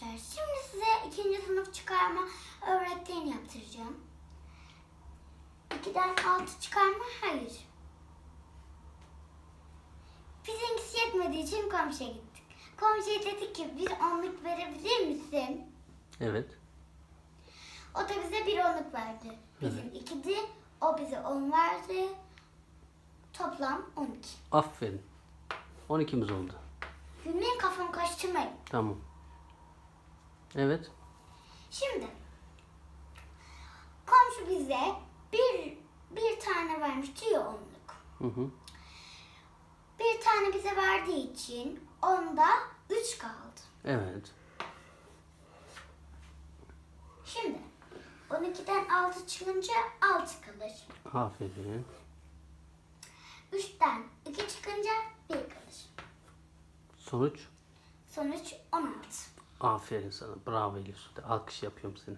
Şimdi size ikinci sınıf çıkarma öğrettiğini yaptıracağım. 2'den 6 çıkarma hayır. Bizimkisi yetmediği için komşuya gittik. Komşuya dedik ki bir onluk verebilir misin? Evet. O da bize bir onluk verdi. Bizim ikidi, o bize on verdi. Toplam 12. Aferin. 12'miz oldu. Gülmeyin kafamı karıştırmayın. Tamam. Evet. Şimdi komşu bize bir bir tane vermişti ya onluk. Hı hı. Bir tane bize verdiği için onda 3 kaldı. Evet. Şimdi 12'den 6 çıkınca 6 kalır. Aferin. 3'ten 2 çıkınca 1 kalır. Sonuç? Sonuç 16. Aferin sana. Bravo Elif. Alkış yapıyorum seni.